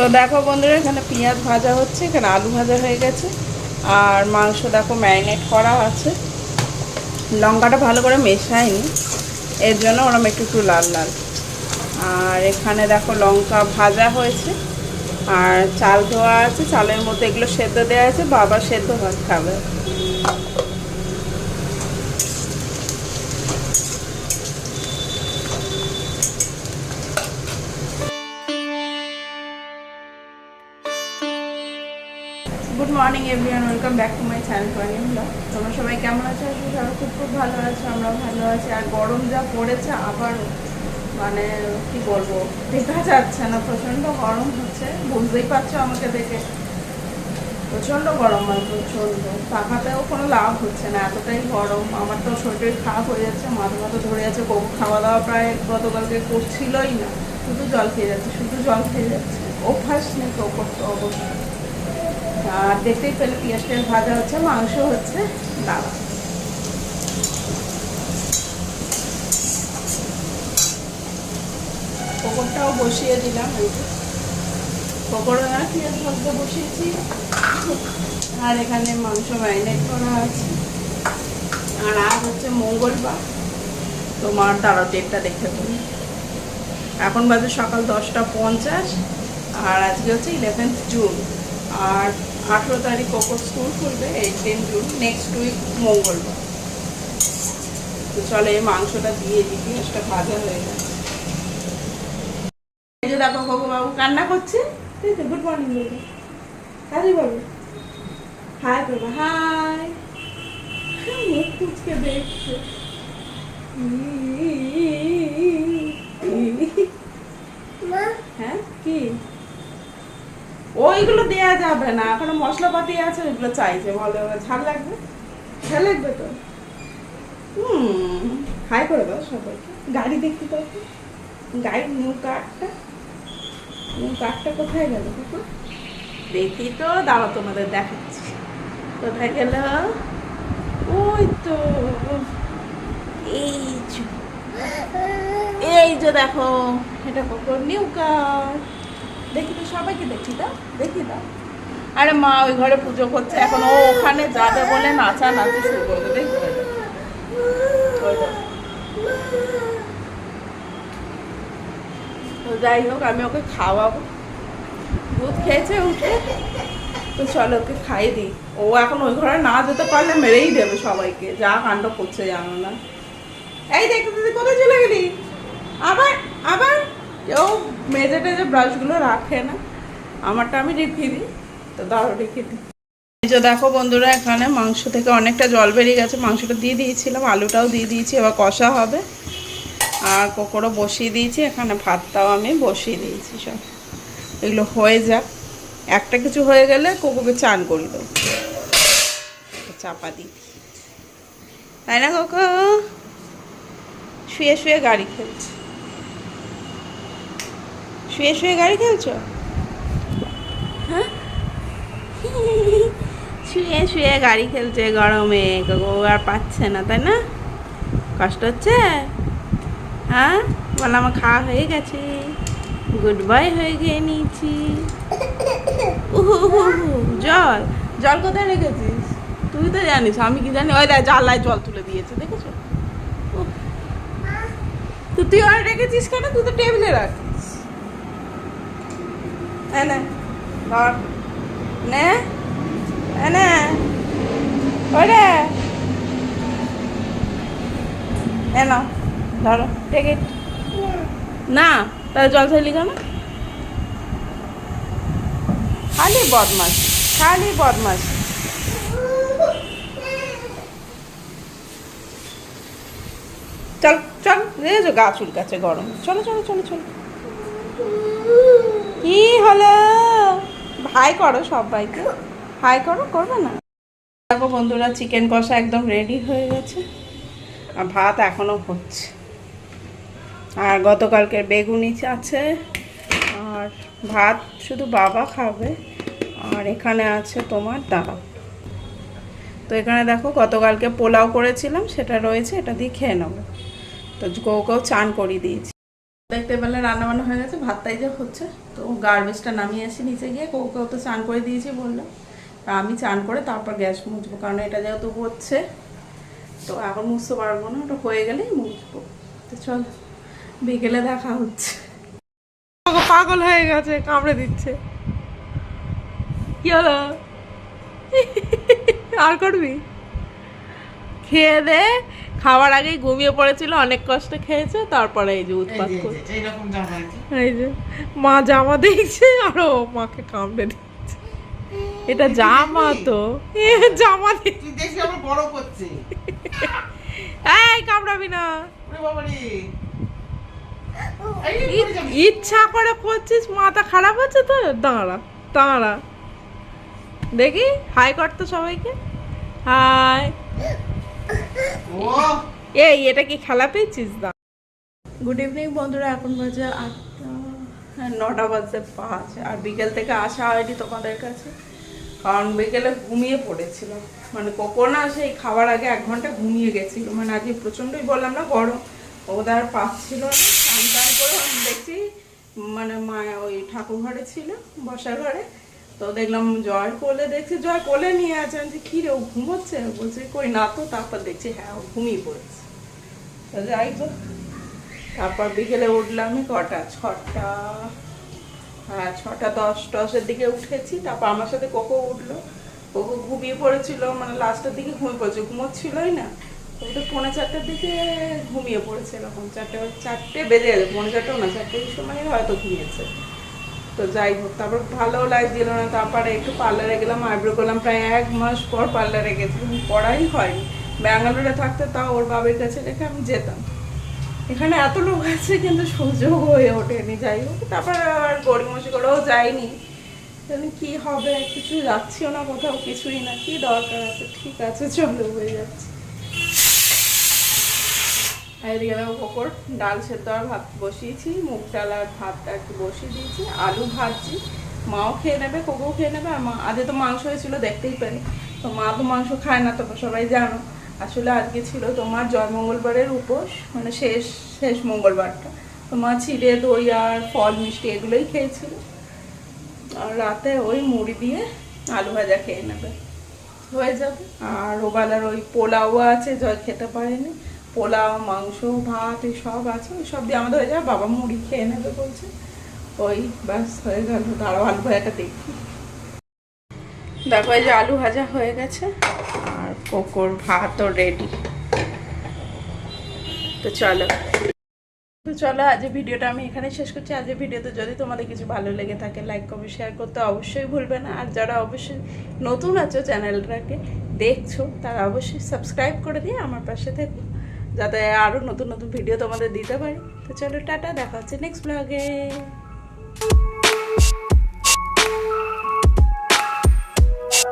তো দেখো বন্ধুরা, এখানে পেঁয়াজ ভাজা হচ্ছে, এখানে আলু ভাজা হয়ে গেছে, আর মাংস দেখো ম্যারিনেট করা আছে। লঙ্কাটা ভালো করে মেশায়নি এর জন্য ওরম একটু একটু লাল লাল। আর এখানে দেখো লঙ্কা ভাজা হয়েছে, আর চাল ধোয়া আছে, চালের মধ্যে এগুলো সেদ্ধ দেওয়া আছে, বাবা সেদ্ধ ভাত খাবে। Good morning everyone welcome back to my channel টুয়ানিম blog তোমরা সবাই কেমন আছো? আজকে সবাই খুব খুব ভালো আছো আমরা ভালো আছি। আর গরম যা পড়েছে, আবার মানে কি বলব, দেখা যাচ্ছে না, প্রচণ্ড গরম হচ্ছে। বুঝতেই পারছ আমাকে দেখে। প্রচণ্ড গরম মানে প্রচণ্ড। পাখাতেও কোনো লাভ হচ্ছে না, এতটাই গরম। আমার তো শরীর খারাপ হয়ে যাচ্ছে, মাথা মাথা ধরে যাচ্ছে কবু খাওয়া দাওয়া প্রায় গতকালকে করছিলই না। শুধু জল খেয়ে যাচ্ছে, শুধু জল খেয়ে যাচ্ছে। অভ্যাস নেই তো করতে অবশ্যই আর দেখতেই পেলে পেঁয়াজ টেয়াজ ভাজা হচ্ছে, মাংস হচ্ছে দাঁড়া পকোড়টাও বসিয়ে দিলাম পকোড়া না পেঁয়াজ ভাজতে বসিয়েছি। আর এখানে মাংস ম্যারিনেট করা আছে। আর আজ হচ্ছে মঙ্গলবার তোমার দাঁড়াও ডেটটা দেখে তুমি এখন বাজে সকাল দশটা পঞ্চাশ, আর আজকে হচ্ছে ইলেভেন্থ জুন আর আঠেরো তারিখ কোকো স্কুল খুলবে এইটিন জুন নেক্সট উইক মঙ্গলবার। তো চলো এই মাংসটা দিয়ে দিই পেঁয়াজটা ভাজা হয়ে গেছে। এই যে দেখো কোকো বাবু কান্না করছে। ঠিক আছে গুড মর্নিং বলবে হাই বলবে হাই করবে হাই মুখ কুচকে দেখছে হ্যাঁ কি ওইগুলো দেয়া যাবে না। এখন মশলাপাতি আছে ওইগুলো চাইছে। বলে ঝাল লাগবে? ঝাল লাগবে তো? হুম। হাই করে দাও সবাইকে। গাড়ি দেখতে পাবো গাড়ির নিউ কাঠটা মুখ কাঠটা কোথায় গেল দেখো দেখি তো দাঁড়া তোমাদের দেখাচ্ছি। কোথায় গেল? ওই তো এই যে। এই যে দেখো এটা কখন নিউ কার দেখি তো, সবাইকে দেখি দাও দেখি দাও আরে মা, ওই ঘরে পুজো করছে এখন। ও ওখানে যাবে বলে নাচা, নাচি শুরু করবে দেখি। তো যাই হোক, আমি ওকে খাওয়াবো। দুধ খেয়েছে উঠে। তো চলো ওকে খাইয়ে দিই। ও এখন ওই ঘরে না যেতে পারলে মেরেই দেবে সবাইকে। যা কাণ্ড করছে, জানো না। এই দেখ, দিদি, কোথায় চলে গেলি? আবার আবার? কেউ মেজে টেজে ব্রাশগুলো রাখে না। আমারটা আমি রেখে দিই, তো দাঁড়ো রেখে দিই। যে দেখো বন্ধুরা, এখানে মাংস থেকে অনেকটা জল বেরিয়ে গেছে। মাংসটা দিয়ে দিয়েছিলাম, আলুটাও দিয়ে দিয়েছি, এবার কষা হবে। আর কোকোড়ো বসিয়ে দিয়েছি, এখানে ভাতটাও আমি বসিয়ে দিয়েছি সব। এগুলো হয়ে যাক। একটা কিছু হয়ে গেলে কোকোকে চান করে দেবো। চাপা দিই। তাই না, কোকো? শুয়ে শুয়ে গাড়ি খেলছে। শুয়ে শুয়ে গাড়ি খেলছো? হ্যাঁ? শুয়ে শুয়ে গাড়ি খেলছে গরমে ও আর পাচ্ছে না, তাই না? কষ্ট হচ্ছে? হ্যাঁ? বল আমার খাওয়া হয়ে গেছে। গুড বাই হয়ে গিয়ে নিয়েছি। জল। জল কোথায় রেখেছিস? তুই তো জানিস, আমি কি জানি? ওই দেখ, জানলায় জল তুলে দিয়েছে, দেখেছ। তো তুই আর রেখেছিস কেন? তুই তো টেবিলে রাখিস এনে ধর নে? এনে? ওরে এ নাও ধরো টেকে না তাহলে জল চাইলি কেন খালি বদমাস খালি বদমাস চল চল রেজো গা চুলকাচ্ছে গরম। চলো চলো চলো চলো। কি হলো? হাই করো সবাইকে। হাই করো, করবে না? দেখো বন্ধুরা চিকেন কষা একদম রেডি হয়ে গেছে। আর ভাত এখনও হচ্ছে। আর গতকালকের বেগুনি আছে। আর ভাত শুধু বাবা খাবে। আর এখানে আছে তোমার দাদা তো এখানে দেখো, গতকালকে পোলাও করেছিলাম, সেটা রয়েছে, এটা দিয়ে খেয়ে নেব। তো কেউ চান করিয়ে দিয়েছি। দেখতে পেলে রান্না বান্না হয়ে গেছে, ভাতটাই যে হচ্ছে। তো গার্বেজটা নামিয়ে আসি নিচে গিয়ে কৌকেও তো চান করে দিয়েছি বলল। আমি চান করে তারপর গ্যাস মুছবো, কারণ এটা যেহেতু হচ্ছে, তো এখন মুছতে পারব না, ওটা হয়ে গেলেই মুছবো। তো চল, বিকেলে দেখা হচ্ছে। পাগল হয়ে গেছে, কামড়ে দিচ্ছে। কি হলো? আর করবি? খেয়ে দে। খাওয়ার আগেই ঘুমিয়ে পড়েছিল অনেক কষ্টে খেয়েছে তারপরে এই যে উৎপাত করছে। এই যে মা জামা দেখছে আর ও মাকে কামড়ে দিচ্ছে। এটা জামা তো এ জামা বড় করছে। এই কামড়াবি না। ইচ্ছা করে করছিস মাথা খারাপ হচ্ছে তো? দাঁড়া দাঁড়া। দেখি হাই কর তো সবাইকে। হাই। এই, এটা কি খেলা পেয়েছিস? গুড ইভিনিং বন্ধুরা, এখন বাজে আটটা হ্যাঁ নটা পাঁচ, আর বিকেল থেকে আসা কাছে, কারণ বিকেলে ঘুমিয়ে পড়েছিল মানে সেই খাবার আগে এক ঘণ্টা ঘুমিয়ে গেছিল। মানে আজকে প্রচণ্ডই বললাম না, গরম। ওদের আর পাচ্ছিল না করে দেখছি মানে মা ওই ঠাকুর ঘরে ছিল, বসার ঘরে। তো দেখলাম জয় কোলে দেখছি, জয় কোলে নিয়ে আছে। আমি কি রে, ও ঘুমোচ্ছে বলছি, কই না তো। তারপর দেখছি হ্যাঁ ও ঘুমিয়ে পড়েছে। যাই তারপর বিকেলে উঠলাম কটা? ছটা হ্যাঁ ছটা দশ, দশের দিকে উঠেছি। তারপর আমার সাথে কোকো উঠল। কোকো ঘুমিয়ে পড়েছিল মানে লাস্টের দিকে ঘুমিয়ে পড়েছে, ঘুমোচ্ছিলই না। তো পৌনে চারটের দিকে ঘুমিয়ে পড়েছে, এরকম চারটে চারটে বেজে গেছে, পৌনে চারটেও না, চারটের সময় হয়তো ঘুমিয়েছে। তো যাই হোক, তারপর ভালো লাগছিল না, তারপরে একটু পার্লারে গেলাম, আইব্রো করলাম, প্রায় এক মাস পর পার্লারে গেছি পড়াই হয়নি। ব্যাঙ্গালোরে থাকতে তাও ওর বাবার কাছে রেখে আমি যেতাম। এখানে এত লোক আছে, কিন্তু সুযোগ হয়ে ওঠেনি, যাই হোক, তারপর আর গড়িমসি করেও যাইনি। কি হবে কিছু যাচ্ছিও না কোথাও, কিছুই না, কি দরকার আছে, ঠিক আছে, চলো, হয়ে যাচ্ছে। এদিকে দেখো কোকর ডাল সেদ্ধ আর ভাত বসিয়েছি, মুগ ডাল আর ভাতটা একটু বসিয়ে দিয়েছি, আলু ভাজছি, মাও খেয়ে নেবে, কোকও খেয়ে নেবে, আর মা আজকে তো মাংস হয়েছিল, দেখতেই পারি তো মা তো মাংস খায় না তো সবাই জানো। আসলে আজকে ছিল তোমার জয় মঙ্গলবারের উপোস মানে শেষ শেষ মঙ্গলবারটা। তো মা চিড়ে, দই আর ফল, মিষ্টি এগুলোই খেয়েছিল। আর রাতে ওই মুড়ি দিয়ে আলু ভাজা খেয়ে নেবে। হয়ে যাবে। আর ওবেলার ওই পোলাও আছে, জয় খেতে পারেনি। পোলাও, মাংস, ভাত সব আছে, ওই সব দিয়ে আমাদের হয়ে যাবে বাবা মুড়ি খেয়ে নেবে বলছে। ওই ব্যাস, হয়ে গেল। দাঁড়াও, আলু ভাজাটা দেখি। দেখো, এই যে আলু ভাজা হয়ে গেছে। আর কোকোর ভাতও রেডি তো চলো। তো চলো, আজ ভিডিওটা আমি এখানে শেষ করছি। আজ ভিডিওতে যদি তোমাদের কিছু ভালো লেগে থাকে লাইক কমেন্ট শেয়ার করতে অবশ্যই ভুলবে না। আর যারা অবশ্যই নতুন আছো চ্যানেলটাকে, দেখছ, তারা অবশ্যই সাবস্ক্রাইব করে দিয়ে আমার পাশে থেকো। যাতে আরও নতুন নতুন ভিডিও তোমাদের দিতে পারি। তো চলো টাটা, দেখা হচ্ছে নেক্সট ব্লগে